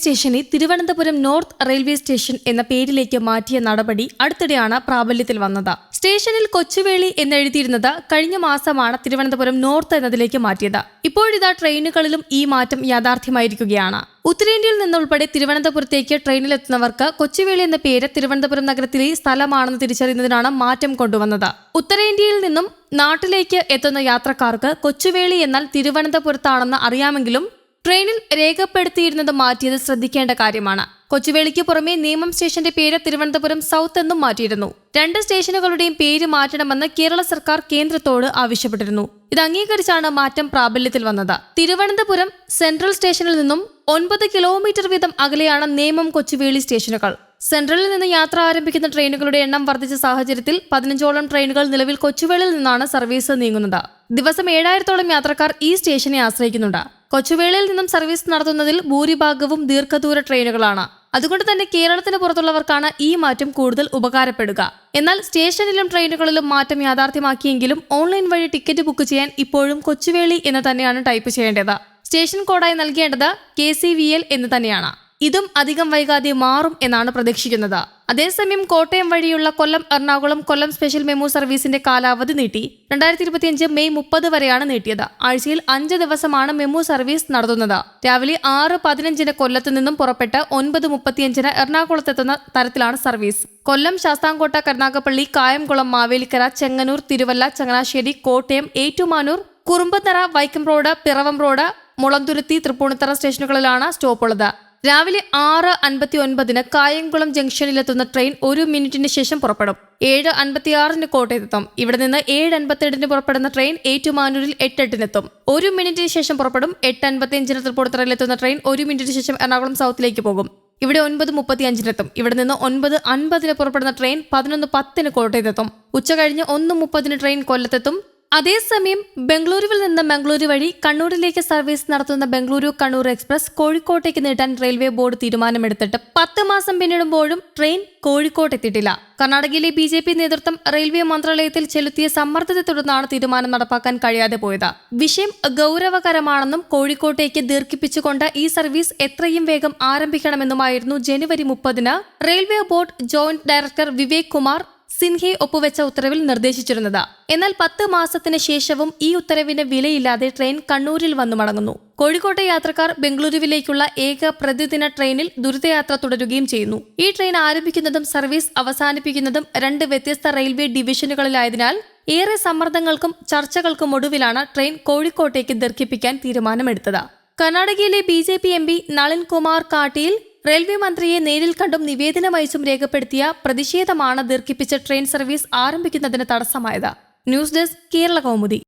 സ്റ്റേഷനെ Thiruvananthapuram north railway station എന്ന പേരിലേക്ക് മാറ്റിയ നടപടി അടുത്തിടെയാണ് പ്രാബല്യത്തിൽ വന്നത്. സ്റ്റേഷനിൽ കൊച്ചുവേളി എന്നെഴുതിയിരുന്നത് കഴിഞ്ഞ മാസമാണ് തിരുവനന്തപുരം നോർത്ത് എന്നതിലേക്ക് മാറ്റിയത്. ഇപ്പോഴിതാ ട്രെയിനുകളിലും ഈ മാറ്റം യാഥാർത്ഥ്യമായിരിക്കുകയാണ്. ഉത്തരേന്ത്യയിൽ നിന്നുൾപ്പെടെ തിരുവനന്തപുരത്തേക്ക് ട്രെയിനിലെത്തുന്നവർക്ക് കൊച്ചുവേളി എന്ന പേര് തിരുവനന്തപുരം നഗരത്തിലെ സ്ഥലമാണെന്ന് തിരിച്ചറിയുന്നതിനാണ് മാറ്റം കൊണ്ടുവന്നത്. ഉത്തരേന്ത്യയിൽ നിന്നും നാട്ടിലേക്ക് എത്തുന്ന യാത്രക്കാർക്ക് കൊച്ചുവേളി എന്നാൽ തിരുവനന്തപുരത്താണെന്ന് അറിയാമെങ്കിലും ട്രെയിനിൽ രേഖപ്പെടുത്തിയിരുന്നത് മാറ്റിയത് ശ്രദ്ധിക്കേണ്ട കാര്യമാണ്. കൊച്ചുവേളിക്ക് പുറമെ നേമം സ്റ്റേഷന്റെ പേര് തിരുവനന്തപുരം സൗത്ത് എന്നും മാറ്റിയിരുന്നു. രണ്ട് സ്റ്റേഷനുകളുടെയും പേര് മാറ്റണമെന്ന് കേരള സർക്കാർ കേന്ദ്രത്തോട് ആവശ്യപ്പെട്ടിരുന്നു. ഇത് അംഗീകരിച്ചാണ് മാറ്റം പ്രാബല്യത്തിൽ വന്നത്. തിരുവനന്തപുരം സെൻട്രൽ സ്റ്റേഷനിൽ നിന്നും ഒൻപത് കിലോമീറ്റർ വീതം അകലെയാണ് നേമം കൊച്ചുവേളി സ്റ്റേഷനുകൾ. സെൻട്രലിൽ നിന്ന് യാത്ര ആരംഭിക്കുന്ന ട്രെയിനുകളുടെ എണ്ണം വർദ്ധിച്ച സാഹചര്യത്തിൽ പതിനഞ്ചോളം ട്രെയിനുകൾ നിലവിൽ കൊച്ചുവേളിയിൽ നിന്നാണ് സർവീസ് നീങ്ങുന്നത്. ദിവസം ഏഴായിരത്തോളം യാത്രക്കാർ ഈ സ്റ്റേഷനെ ആശ്രയിക്കുന്നുണ്ട്. കൊച്ചുവേളിയിൽ നിന്നും സർവീസ് നടത്തുന്നതിൽ ഭൂരിഭാഗവും ദീർഘദൂര ട്രെയിനുകളാണ്. അതുകൊണ്ട് തന്നെ കേരളത്തിന് പുറത്തുള്ളവർക്കാണ് ഈ മാറ്റം കൂടുതൽ ഉപകാരപ്പെടുക. എന്നാൽ സ്റ്റേഷനിലും ട്രെയിനുകളിലും മാറ്റം യാഥാർത്ഥ്യമാക്കിയെങ്കിലും ഓൺലൈൻ വഴി ടിക്കറ്റ് ബുക്ക് ചെയ്യാൻ ഇപ്പോഴും കൊച്ചുവേളി എന്ന് തന്നെയാണ് ടൈപ്പ് ചെയ്യേണ്ടത്. സ്റ്റേഷൻ കോഡായി നൽകേണ്ടത് കെ എന്ന് തന്നെയാണ്. ഇതും അധികം വൈകാതെ മാറും എന്നാണ് പ്രതീക്ഷിക്കുന്നത്. അതേസമയം കോട്ടയം വഴിയുള്ള കൊല്ലം എറണാകുളം കൊല്ലം സ്പെഷ്യൽ മെമു സർവീസിന്റെ കാലാവധി നീട്ടി. രണ്ടായിരത്തി ഇരുപത്തിയഞ്ച് മെയ് മുപ്പത് വരെയാണ് നീട്ടിയത്. ആഴ്ചയിൽ അഞ്ച് ദിവസമാണ് മെമു സർവീസ് നടത്തുന്നത്. രാവിലെ ആറ് പതിനഞ്ചിന് കൊല്ലത്ത് നിന്നും പുറപ്പെട്ട് ഒൻപത് മുപ്പത്തിയഞ്ചിന് എറണാകുളത്തെത്തുന്ന തരത്തിലാണ് service Kollam Sasthamkotta Karunagappally Kayamkulam Mavelikara Chengannur Thiruvalla Changanassery Kottayam Ettumanoor Kuruppanthara Vaikom road Piravom road Mulanthuruthy Thrippunithura സ്റ്റേഷനുകളിലാണ് സ്റ്റോപ്പുള്ളത്. രാവിലെ ആറ് അൻപത്തി ഒൻപതിന് കായംകുളം ജംഗ്ഷനിലെത്തുന്ന ട്രെയിൻ ഒരു മിനിറ്റിന് ശേഷം പുറപ്പെടും. ഏഴ് അൻപത്തിയാറിന് കോട്ടയത്തെത്തും. ഇവിടെ നിന്ന് ഏഴ് അൻപത്തിയെട്ടിന് പുറപ്പെടുന്ന ട്രെയിൻ ഏറ്റുമാനൂരിൽ എട്ടെട്ടിനെത്തും. ഒരു മിനിറ്റിന് ശേഷം പുറപ്പെടും. എട്ട് അൻപത്തിയഞ്ചിന് തൃപ്പൂണിത്തറയിലെത്തുന്ന ട്രെയിൻ ഒരു മിനിറ്റിന് ശേഷം എറണാകുളം സൗത്തിലേക്ക് പോകും. ഇവിടെ ഒൻപത് മുപ്പത്തി അഞ്ചിനെത്തും ഇവിടെ നിന്ന് ഒൻപത് അൻപതിന് പുറപ്പെടുന്ന ട്രെയിൻ പതിനൊന്ന് പത്തിന് കോട്ടയത്തെത്തും. ഉച്ച കഴിഞ്ഞ് ഒന്ന് മുപ്പതിന് ട്രെയിൻ കൊല്ലത്തെത്തും. അതേസമയം ബംഗളൂരുവിൽ നിന്ന് മംഗളൂരു വഴി കണ്ണൂരിലേക്ക് സർവീസ് നടത്തുന്ന ബംഗളൂരു കണ്ണൂർ എക്സ്പ്രസ് കോഴിക്കോട്ടേക്ക് നീട്ടാൻ റെയിൽവേ ബോർഡ് തീരുമാനമെടുത്തിട്ട് പത്ത് മാസം പിന്നിടുമ്പോഴും ട്രെയിൻ കോഴിക്കോട്ട് എത്തിയിട്ടില്ല. കർണാടകയിലെ ബി ജെ പി നേതൃത്വം റെയിൽവേ മന്ത്രാലയത്തിൽ ചെലുത്തിയ സമ്മർദ്ദത്തെ തുടർന്നാണ് തീരുമാനം നടപ്പാക്കാൻ കഴിയാതെ പോയത്. വിഷയം ഗൗരവകരമാണെന്നും കോഴിക്കോട്ടേക്ക് ദീർഘിപ്പിച്ചുകൊണ്ട് ഈ സർവീസ് എത്രയും വേഗം ആരംഭിക്കണമെന്നുമായിരുന്നു ജനുവരി മുപ്പതിന് railway board joint director Vivek Kumar Sinha ഒപ്പുവെച്ച ഉത്തരവിൽ നിർദ്ദേശിച്ചിരുന്നത്. എന്നാൽ പത്ത് മാസത്തിന് ശേഷവും ഈ ഉത്തരവിന് വിലയില്ലാതെ ട്രെയിൻ കണ്ണൂരിൽ വന്നു മടങ്ങുന്നു. കോഴിക്കോട്ടെ യാത്രക്കാർ ബംഗളൂരുവിലേക്കുള്ള ഏക പ്രതിദിന ട്രെയിനിൽ ദുരിതയാത്ര തുടരുകയും ചെയ്യുന്നു. ഈ ട്രെയിൻ ആരംഭിക്കുന്നതും സർവീസ് അവസാനിപ്പിക്കുന്നതും രണ്ട് വ്യത്യസ്ത റെയിൽവേ ഡിവിഷനുകളിലായതിനാൽ ഏറെ സമ്മർദ്ദങ്ങൾക്കും ചർച്ചകൾക്കും ഒടുവിലാണ് ട്രെയിൻ കോഴിക്കോട്ടേക്ക് ദീർഘിപ്പിക്കാൻ തീരുമാനമെടുത്തത്. കർണാടകയിലെ B J P M P Nalin Kumar കാട്ടിയിൽ railway മന്ത്രിയെ നേരിൽ കണ്ടും നിവേദനമയച്ചും രേഖപ്പെടുത്തിയ പ്രതിഷേധമാണ് ദീർഘിപ്പിച്ച ട്രെയിൻ സർവീസ് ആരംഭിക്കുന്നതിന് തടസ്സമായത്. News desk Kerala Kaumudi.